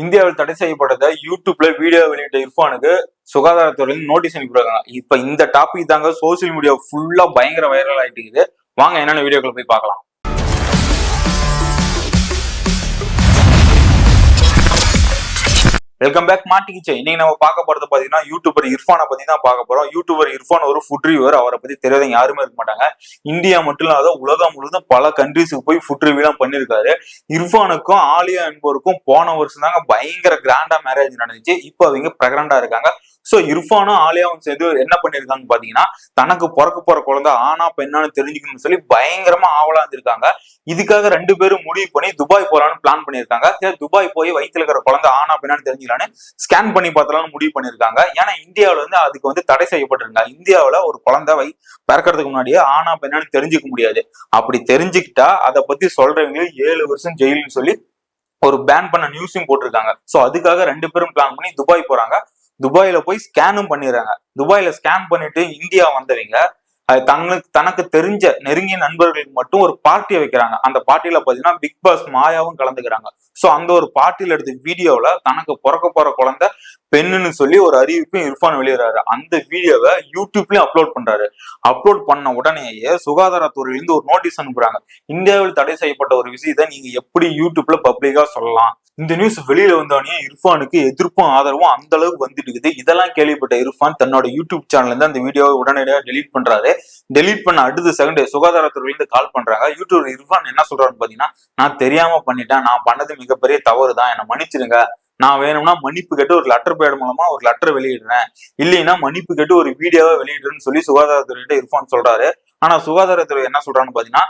இந்தியாவில் தடை செய்யப்பட்டத யூடியூப்ல வீடியோ வெளியிட்ட இர்ஃபானுக்கு சுகாதாரத்துறையில் நோட்டீஸ் அனுப்பிடுறாங்க இப்ப இந்த டாபிக் தாங்க சோசியல் மீடியா ஃபுல்லா பயங்கர வைரல் ஆயிட்டு இருக்குது. வாங்க என்னென்ன வீடியோக்களை போய் பார்க்கலாம். வெல்கம் பேக் மாட்டிக்கிச்சு இன்னைக்கு நம்ம பார்க்க போறது பாத்தீங்கன்னா யூடியூபர் இர்ஃபானை பத்தி தான் பார்க்க போறோம். யூடியூபர் இர்ஃபான் ஒரு ஃபுட் ரிவியூவர் அவரை பத்தி தெரியாதவங்க யாருமே இருக்க மாட்டாங்க. இந்தியா மட்டும் இல்லாத உலகம் முழுவதும் பல கண்ட்ரிஸுக்கு போய் ஃபுட் ரிவ்யூலாம் பண்ணியிருக்காரு. இர்ஃபானுக்கும் ஆலியா என்பவருக்கும் போன வருஷம் தாங்க பயங்கர கிராண்டா மேரேஜ் நடந்துச்சு. இப்போ அவங்க பிரகரண்டா இருக்காங்க. சோ இர்ஃபானும் ஆலியாவும் சேர்ந்து என்ன பண்ணிருக்காங்க பாத்தீங்கன்னா தனக்கு பிறக்க போற குழந்தை ஆனா பெண்ணான்னு தெரிஞ்சுக்கணும்னு சொல்லி பயங்கரமா ஆவலா இருந்திருக்காங்க. இதுக்காக ரெண்டு பேரும் முடிவு பண்ணி துபாய் போலான்னு பிளான் பண்ணிருக்காங்க சரி துபாய் போய் வயிற்றுல இருக்கிற குழந்தை ஆனா பெண்ணான்னு தெரிஞ்சுக்கலான்னு ஸ்கேன் பண்ணி பார்த்தலாம்னு முடிவு பண்ணிருக்காங்க ஏன்னா இந்தியாவில் வந்து அதுக்கு வந்து தடை செய்யப்பட்டிருங்க. இந்தியாவில் ஒரு குழந்தை வை பிறக்கிறதுக்கு முன்னாடியே ஆனா பெண்ணான்னு தெரிஞ்சுக்க முடியாது. அப்படி தெரிஞ்சுக்கிட்டா அதை பத்தி சொல்றவங்களே ஏழு வருஷம் ஜெயிலுன்னு சொல்லி ஒரு பேன் பண்ண நியூஸும் போட்டிருக்காங்க. சோ அதுக்காக ரெண்டு பேரும் பிளான் பண்ணி துபாய் போறாங்க. துபாயில போய் ஸ்கேனும் பண்ணிடுறாங்க. துபாயில ஸ்கேன் பண்ணிட்டு இந்தியா வந்தவங்க அது தங்களுக்கு தனக்கு தெரிஞ்ச நெருங்கிய நண்பர்களுக்கு மட்டும் ஒரு பார்ட்டியை வைக்கிறாங்க. அந்த பார்ட்டியில பாத்தீங்கன்னா பிக் பாஸ் மாயாவும் கலந்துக்கிறாங்க. சோ அந்த ஒரு பார்ட்டியில எடுத்த வீடியோல தனக்கு பிறக்க போற குழந்தை பெண்ணுன்னு சொல்லி ஒரு அறிவிப்பும் இர்ஃபான் வெளியிடுறாரு. அந்த வீடியோவை யூடியூப்லயும் அப்லோட் பண்றாரு. அப்லோட் பண்ண உடனேயே சுகாதாரத்துறையிலிருந்து ஒரு நோட்டீஸ் அனுப்புறாங்க. இந்தியாவில் தடை செய்யப்பட்ட ஒரு விஷயத்தை நீங்க எப்படி யூடியூப்ல பப்ளிக்கா சொல்லலாம்? இந்த நியூஸ் வெளியில வந்தோடனே இர்ஃபானுக்கு எதிர்ப்பும் ஆதரவும் அந்த அளவுக்கு வந்துட்டு இருக்குது இதெல்லாம் கேள்விப்பட்ட இர்ஃபான் தன்னோட யூடியூப் சேனல்ல இருந்து அந்த வீடியோவை உடனடியாக டெலீட் பண்றாரு. டெலீட் பண்ண அடுத்த செகண்ட் சுகாதாரத்துறையிலிருந்து கால் பண்றாங்க. யூடியூப் இர்ஃபான் என்ன சொல்றாருன்னு பாத்தீங்கன்னா நான் தெரியாம பண்ணிட்டேன். நான் பண்ணது மிகப்பெரிய தவறு தான் என்னை மன்னிச்சிருங்க நான் வேணும்னா மன்னிப்பு கேட்டு ஒரு லெட்டர் பேட் மூலமா ஒரு லெட்டர் வெளியிடுறேன். இல்லைன்னா மன்னிப்பு கேட்டு ஒரு வீடியோவை வெளியிடுறேன்னு சொல்லி சுகாதாரத்துறையிட்ட இர்ஃபான் சொல்றாரு. ஆனா சுகாதாரத்துறை என்ன சொல்றான்னு பாத்தீங்கன்னா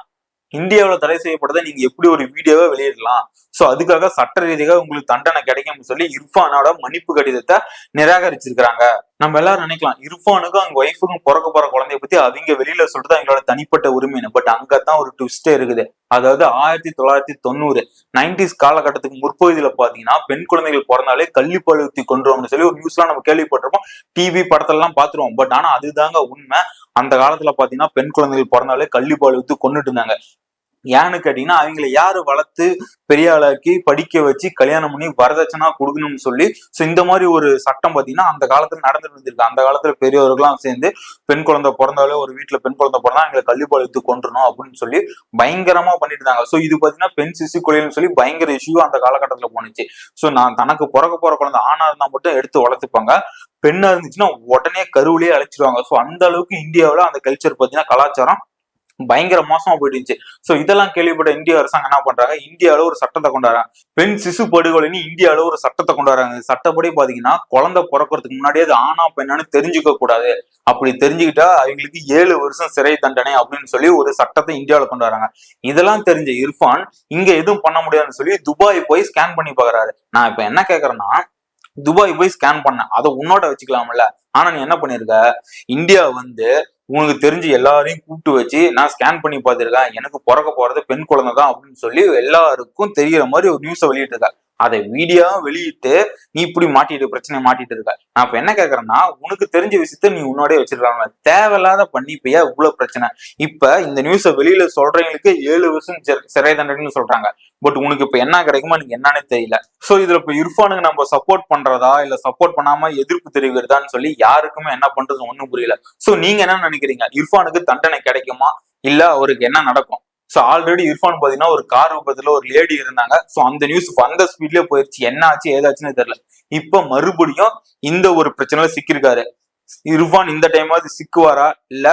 இந்தியாவில் தடை செய்யப்பட்டதை நீங்க எப்படி ஒரு வீடியோவை வெளியிடலாம்? சோ அதுக்காக சட்ட ரீதியாக உங்களுக்கு தண்டனை கிடைக்கும்னு சொல்லி இர்ஃபானோட மன்னிப்பு கடிதத்தை நிராகரிச்சிருக்கிறாங்க. நம்ம எல்லாரும் நினைக்கலாம் இர்ஃபானுக்கும் அவங்க ஒய்ஃபுக்கும் பிறக்க போற குழந்தைய பத்தி அவங்க வெளியில சொல்றது அவங்களோட தனிப்பட்ட உரிமைன்னு. பட் அங்கதான் ஒரு ட்விஸ்டே இருக்குது. அதாவது ஆயிரத்தி தொள்ளாயிரத்தி தொண்ணூறு நைன்டிஸ் காலகட்டத்துக்கு முற்பகுதியில பாத்தீங்கன்னா பெண் குழந்தைகள் பிறந்தாலே கல்வி பழுத்தி கொண்டுருவோம்னு சொல்லி ஒரு நியூஸ்லாம் நம்ம கேள்விப்பட்டிருப்போம். டிவி படத்துல எல்லாம் பாத்துருவோம். பட் ஆனா அதுதாங்க உண்மை. அந்த காலத்துல பாத்தீங்கன்னா பெண் குழந்தைகள் பிறந்தாலே கல்வி பழுத்து கொண்டுட்டு இருந்தாங்க. ஏன்னு கேட்டீங்கன்னா அவங்கள யாரு வளர்த்து பெரிய ஆளாக்கி படிக்க வச்சு கல்யாணம் பண்ணி வரதட்சணா கொடுக்கணும்னு சொல்லி ஸோ இந்த மாதிரி ஒரு சட்டம் பார்த்தீங்கன்னா அந்த காலத்துல நடந்துட்டு இருந்திருக்கு. அந்த காலத்துல பெரியவர்கள்லாம் சேர்ந்து பெண் குழந்தை பிறந்தாலே ஒரு வீட்டுல பெண் குழந்தை பிறந்தா அவங்களை கல்வி பழுத்து கொண்டுணும் அப்படின்னு சொல்லி பயங்கரமா பண்ணிட்டு இருந்தாங்க. ஸோ இது பாத்தீங்கன்னா பெண் சிசு கொலைன்னு சொல்லி பயங்கர இஷ்யூ அந்த காலகட்டத்துல போனுச்சு ஸோ நான் தனக்கு பிறக்க போற குழந்தை ஆணா இருந்தா மட்டும் எடுத்து வளர்த்துப்பாங்க. பெண்ணா இருந்துச்சுன்னா உடனே கருவிலேயே அழைச்சிருவாங்க. ஸோ அந்த அளவுக்கு இந்தியாவில் அந்த கல்ச்சர் பார்த்தீங்கன்னா கலாச்சாரம் பயங்கர மோசமா போயிட்டு இருந்துச்சு. சோ இதெல்லாம் கேள்விப்பட்ட இந்திய அரசாங்கம் என்ன பண்றாங்க? இந்தியாவில ஒரு சட்டத்தை கொண்டு வராங்க. பெண் சிசு படுகொலைன்னு இந்தியாவில ஒரு சட்டத்தை கொண்டு வராங்க. சட்டப்படி பாத்தீங்கன்னா குழந்தை பிறக்கிறதுக்கு முன்னாடியே அது ஆனா பெண்ணான்னு தெரிஞ்சுக்க கூடாது. அப்படி தெரிஞ்சுக்கிட்டா அவங்களுக்கு ஏழு வருஷம் சிறை தண்டனை அப்படின்னு சொல்லி ஒரு சட்டத்தை இந்தியாவில கொண்டு வராங்க. இதெல்லாம் தெரிஞ்ச இர்ஃபான் இங்க எதுவும் பண்ண முடியாதுன்னு சொல்லி துபாய் போய் ஸ்கேன் பண்ணி பாக்குறாரு. நான் இப்ப என்ன கேக்குறேன்னா துபாய் போய் ஸ்கேன் பண்ண அதை உன்னோட வச்சுக்கலாம்ல. ஆனா நீ என்ன பண்ணிருக்க? இந்தியா வந்து உனக்கு தெரிஞ்சு எல்லாரையும் கூப்பிட்டு வச்சு நான் ஸ்கேன் பண்ணி பார்த்துருக்கேன். எனக்கு பிறக்க போறது பெண் குழந்தை தான் அப்படின்னு சொல்லி எல்லாருக்கும் தெரியற மாதிரி ஒரு நியூஸை வெளியிட்டு இருக்க அதை வீடியோ வெளியிட்டு நீ இப்படி மாட்டிட்டு பிரச்சனை மாட்டிட்டு இருக்க. நான் இப்ப என்ன கேக்குறேன்னா உனக்கு தெரிஞ்ச விஷயத்த நீ உன்னோடய வச்சிருக்காங்க. தேவையில்லாத பண்ணி இப்ப ஏன் இவ்வளவு பிரச்சனை? இப்ப இந்த நியூஸை வெளியில சொல்றவங்களுக்கு ஏழு வருஷம் சிறை தண்டனைன்னு சொல்றாங்க. பட் உனக்கு இப்ப என்ன கிடைக்குமோ எனக்கு என்னன்னே தெரியல. சோ இதுல இப்ப இர்ஃபானுக்கு நம்ம சப்போர்ட் பண்றதா இல்ல சப்போர்ட் பண்ணாம எதிர்ப்பு தெரிவிக்கிறதான்னு சொல்லி யாருக்குமே என்ன பண்றது ஒண்ணும் புரியல. சோ நீங்க என்ன நினைக்கிறீங்க? இர்ஃபானுக்கு தண்டனை கிடைக்குமா? இல்ல அவருக்கு என்ன நடக்கும்? ஸோ ஆல்ரெடி இர்ஃபான் பாத்தீங்கன்னா ஒரு கார் விபத்துல ஒரு லேடி இருந்தாங்க. ஸோ அந்த நியூஸ் வந்த ஸ்பீட்லயே போயிருச்சு. என்ன ஆச்சு ஏதாச்சுன்னு தெரியல. இப்ப மறுபடியும் இந்த ஒரு பிரச்சனையில சிக்கிருக்காரு இர்ஃபான் இந்த டைமாவது சிக்குவாரா? இல்ல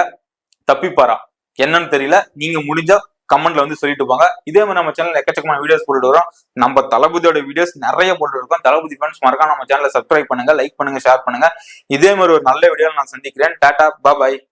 தப்பிப்பாரா? என்னன்னு தெரியல. நீங்க முடிஞ்சா கமெண்ட்ல வந்து சொல்லிட்டு போங்க. இதே மாதிரி நம்ம சேனல் எக்கச்சக்கமான வீடியோஸ் போட்டுட்டு வரோம். நம்ம தளபதியோட வீடியோஸ் நிறைய போட்டு இருக்கோம். தளபதி ஃபேன்ஸ் மறக்காம நம்ம சேனலை சப்ஸ்கிரைப் பண்ணுங்க லைக் பண்ணுங்க ஷேர் பண்ணுங்க. இதே மாதிரி ஒரு நல்ல வீடியோ நான் சந்திக்கிறேன். டாடா பாய்